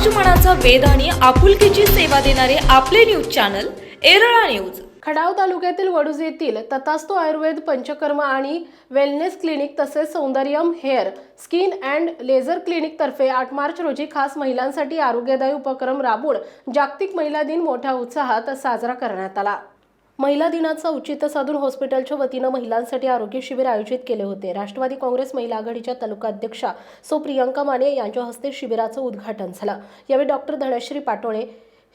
समाजमनाचा वेद आणि आपुलकीची सेवा देणारे आपले news channel Erala news. Khatav तालुक्यातील वडूज येथील तथास्तु आयुर्वेद पंचकर्म आणि वेलनेस क्लिनिक तसेच Saundaryam hair skin and laser क्लिनिकतर्फे आठ मार्च रोजी खास महिलांसाठी आरोग्यदायी उपक्रम राबवून जागतिक महिला दिन मोठ्या उत्साहात साजरा करण्यात आला. महिला दिनाचं औचित्य साधून हॉस्पिटलच्या वतीनं महिलांसाठी आरोग्य शिबिर आयोजित केले होते. राष्ट्रवादी काँग्रेस महिला आघाडीच्या तालुका अध्यक्षा सो प्रियंका माने यांच्या हस्ते शिबिराचं उद्घाटन झालं. यावेळी doctor Dhanashree Patole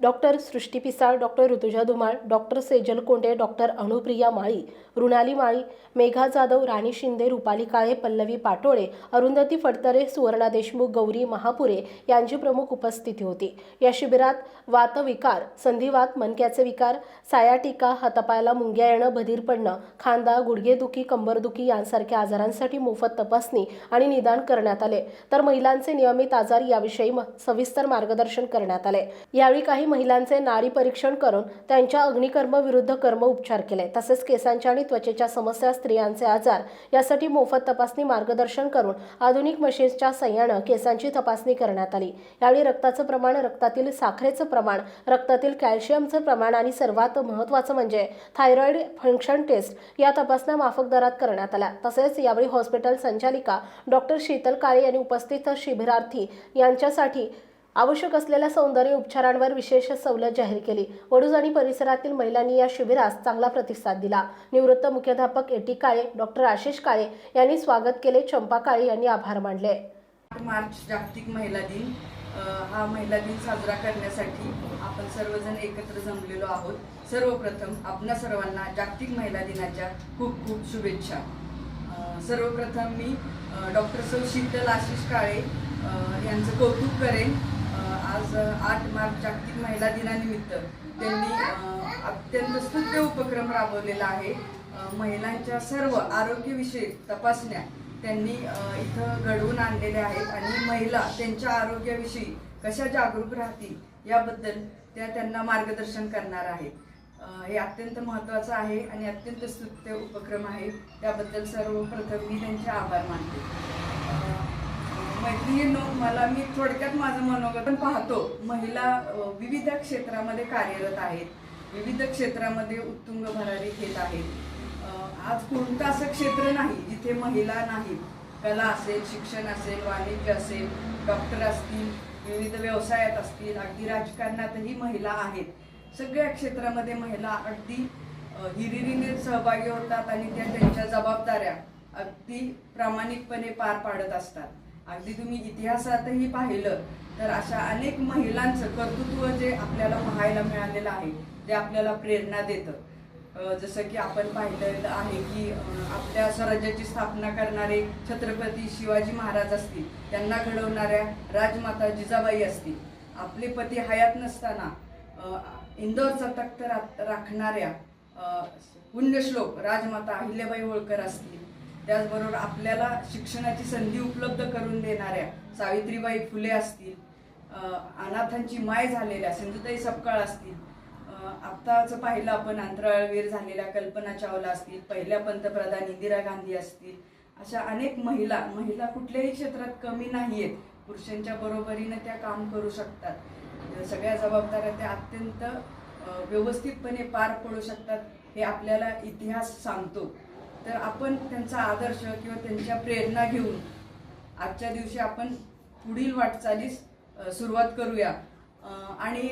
doctor Srushti Pisal doctor Rutuja Dhumal doctor Sejal Konde doctor Anupriya Mali Runali Mali Megha Jadhav Rani Shinde Rupali Kale Pallavi Patole Arundhati Phadtare Suvarna Deshmukh Gauri Mahapure यांची प्रमुख उपस्थिती होती. या शिबिरात वातविकार संधिवात मनक्याचे विकार सायाटिका हातापायाला मुंग्या येणं बधीर पडणं खांदा गुडघेदुखी कंबरदुखी यांसारख्या आजारांसाठी मोफत तपासणी आणि निदान करण्यात आले. तर महिलांचे नियमित आजार याविषयी सविस्तर मार्गदर्शन करण्यात आले. यावेळी काही काही महिलांचे नाडी परीक्षण करून त्यांच्या अग्निकर्म विरुद्ध कर्म उपचार केले. तसेच केसांच्या आणि त्वचेच्या समस्या स्त्रियांचे आजार यासाठी मोफत तपासणी मार्गदर्शन करून आधुनिक मशीन्सच्या सहाय्यानं केसांची तपासणी करण्यात आली. यावेळी रक्ताचं प्रमाण रक्तातील साखरेचं प्रमाण रक्तातील कॅल्शियमचं प्रमाण आणि सर्वात महत्त्वाचं म्हणजे थायरॉईड फंक्शन टेस्ट या तपासण्या माफक दरात करण्यात आल्या. तसेच यावेळी हॉस्पिटल संचालिका डॉक्टर शीतल काळे यांनी उपस्थित शिबिरार्थी यांच्यासाठी आवश्यक असलेल्या सौंदर्य उपचारांवर विशेष सवलत जाहीर केली. वडूज आणि परिसरातील महिलांनी या शिबिरास चांगला प्रतिसाद दिला. निवृत्त मुख्याध्यापक A T Kale doctor Ashish Kale यांनी स्वागत केले. चंपा काळे यांनी आभार मानले. मार्च जागतिक महिला दिन. हा महिला दिन साजरा करण्यासाठी आपण सर्वजण एकत्र जमलेलो आहोत. सर्वप्रथम आपल्या सर्वांना जागतिक महिला दिनाच्या खूप खूप शुभेच्छा. सर्वप्रथम मी डॉक्टर सौ शीतल आशिष काळे यांचं कौतुक करेन. आज आठ मार्च जागतिक महिला दिनानिमित्त त्यांनी अत्यंत स्तुत्य उपक्रम राबवलेला आहे. महिलांच्या सर्व आरोग्यविषयक तपासण्या त्यांनी इथं घडवून आणलेल्या आहेत आणि महिला त्यांच्या आरोग्याविषयी कशा जागरूक राहतील याबद्दल त्या त्यांना मार्गदर्शन करणार आहेत. हे अत्यंत महत्त्वाचं आहे आणि अत्यंत स्तुत्य उपक्रम आहे. त्याबद्दल सर्वप्रथम मी त्यांचे आभार मानते. मैत्रिणींनो मला मी थोडक्यात माझं मनोगत पाहतो. महिला विविध क्षेत्रामध्ये कार्यरत आहेत. विविध क्षेत्रामध्ये उत्तुंग भरारी घेत आहेत. आज कोणतं असं क्षेत्र नाही जिथे महिला नाहीत? कला असेल शिक्षण असेल वाणिज्य असेल डॉक्टर असतील विविध व्यवसायात असतील अगदी राजकारणातही महिला आहेत. सगळ्या क्षेत्रामध्ये महिला अगदी हिरिरीने सहभागी होतात आणि त्या त्यांच्या जबाबदाऱ्या अगदी प्रामाणिकपणे पार पाडत असतात. अगदी तुम्ही इतिहासातही पाहिलं तर अशा अनेक महिलांचं कर्तृत्व जे आपल्याला पाहायला मिळालेलं आहे ते आपल्याला प्रेरणा देतं. जसं की आपण पाहिलेलं आहे की आपल्या स्वराज्याची स्थापना करणारे छत्रपती शिवाजी महाराज असतील त्यांना घडवणाऱ्या राजमाता जिजाबाई असतील आपले पती हयात नसताना इंदोरचा तख्त राखणाऱ्या पुण्यश्लोक राजमाता अहिल्याबाई होळकर असतील त्याचबरोबर आपल्याला शिक्षणाची संधी उपलब्ध करून देणाऱ्या सावित्रीबाई फुले असतील अनाथांची माय झालेल्या सिंधुताई सपकाळ असतील आत्ताचं आत्ताच पाहिलं आपण अंतराळवीर झालेल्या कल्पना चावला असतील पहिल्या पंतप्रधान इंदिरा गांधी असतील अशा अनेक महिला महिला कुठल्याही क्षेत्रात कमी नाही आहेत पुरुषांच्या बरोबरीने त्या काम करू शकतात. सगळ्या जबाबदाऱ्या त्या अत्यंत व्यवस्थितपणे पार पडू शकतात हे आपल्याला इतिहास सांगतो. तर आपण त्यांचा आदर्श किंवा त्यांच्या प्रेरणा घेऊन आजच्या दिवशी आपण पुढील वाटचालीस सुरुवात करूया. आणि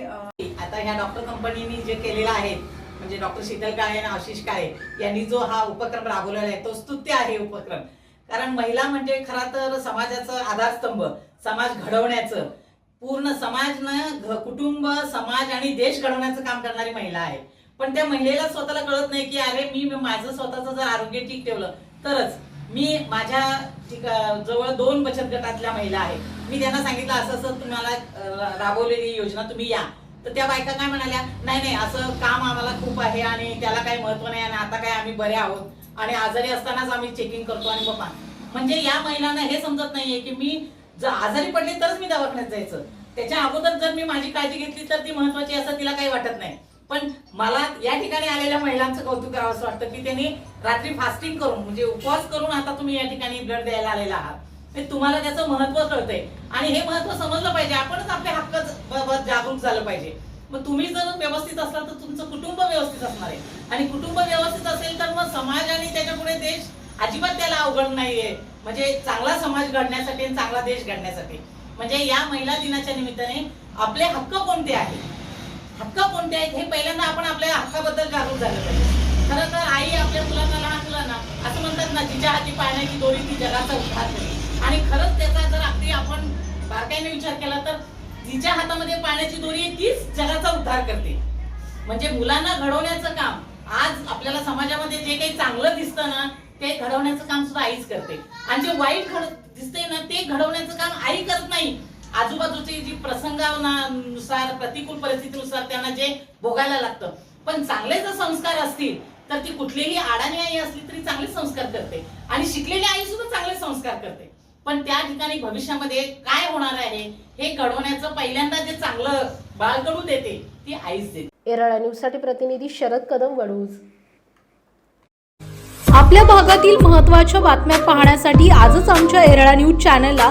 आता ह्या डॉक्टर कंपनीने जे केलेलं आहे म्हणजे डॉक्टर शीतल काळे आणि आशिष काळे यांनी जो हा उपक्रम राबवलेला आहे तो स्तुत्य आहे उपक्रम. कारण महिला म्हणजे खरा तर समाजाचा आधारस्तंभ समाज घडवण्याचं पूर्ण समाज न कुटुंब समाज आणि देश घडवण्याचं काम करणारी महिला आहे. पण त्या महिलेला स्वतःला कळत नाही की अरे मी माझं स्वतःचं जर आरोग्य ठीक ठेवलं तरच मी माझ्या जवळ दोन बचत गटातल्या महिला आहेत. मी त्यांना सांगितलं असं असं तुम्हाला राबवलेली योजना तुम्ही या. तर त्या बायका काय म्हणाल्या नाही नाही असं काम आम्हाला खूप आहे आणि त्याला काही महत्त्व नाही आणि आता काय आम्ही बरे आहोत आणि आजारी असतानाच आम्ही चेकिंग करतो आणि बघा म्हणजे या महिलांना हे समजत नाहीये की मी जर आजारी पडले तरच मी दवाखान्यात जायचं. त्याच्या अगोदर जर मी माझी काळजी घेतली तर ती महत्वाची असं तिला काही वाटत नाही. पण मला या ठिकाणी आलेल्या महिलांचं कौतुक करावं असं वाटतं की त्यांनी रात्री फास्टिंग करून म्हणजे उपवास करून आता तुम्ही या ठिकाणी ब्लड द्यायला आलेला आहात. म्हणजे तुम्हाला त्याचं महत्त्व कळतंय. आणि हे महत्त्व समजलं पाहिजे. आपणच आपल्या हक्क जागरूक झालं पाहिजे. मग तुम्ही जर व्यवस्थित असाल तर तुमचं कुटुंब व्यवस्थित असणार आहे. आणि कुटुंब व्यवस्थित असेल तर मग समाज आणि त्याच्या पुढे देश अजिबात त्याला अवघड नाहीये. म्हणजे चांगला समाज घडण्यासाठी आणि चांगला देश घडण्यासाठी. म्हणजे या महिला दिनाच्या निमित्ताने आपले हक्क कोणते आहेत? हक्क कोणते आहेत हे पहिल्यांदा आपण आपल्या हक्काबद्दल जागरूक झालं पाहिजे. खरं तर आई आपल्या मुलांना लहान मुलांना असं म्हणतात ना जिच्या हाती पाण्याची दोरी ती जगाचा उद्धार करेल आणि खरंच त्याचा जर अगदी आपण बारकाईने विचार केला तर जिच्या हातामध्ये पाण्याची दोरी आहे तीच जगाचा उद्धार करते. म्हणजे मुलांना घडवण्याचं काम आज आपल्याला समाजामध्ये जे काही चांगलं दिसतं ना ते घडवण्याचं काम सुद्धा आईच करते. आणि जे वाईट घड दिसते ना ते घडवण्याचं काम आई करत नाही. आजूबाजूची जी प्रसंगानुसार प्रतिकूल परिस्थितीनुसार त्यांना जे भोगायला लागतं. पण चांगले जर संस्कार असतील तर ती कुठलीही अडाणी आई असली तरी चांगले संस्कार करते. आणि शिकलेली आई सुद्धा चांगले संस्कार करते. पण त्या ठिकाणी भविष्यामध्ये काय होणार आहे हे घडवण्याचं पहिल्यांदा जे चांगलं बाळकडू देते ती आईच देते. एरळा न्यूजसाठी प्रतिनिधी शरद कदम वडूज. आपल्या भागातील महत्त्वाच्या बातम्या पाहण्यासाठी आजच आमच्या एरळा न्यूज चॅनलला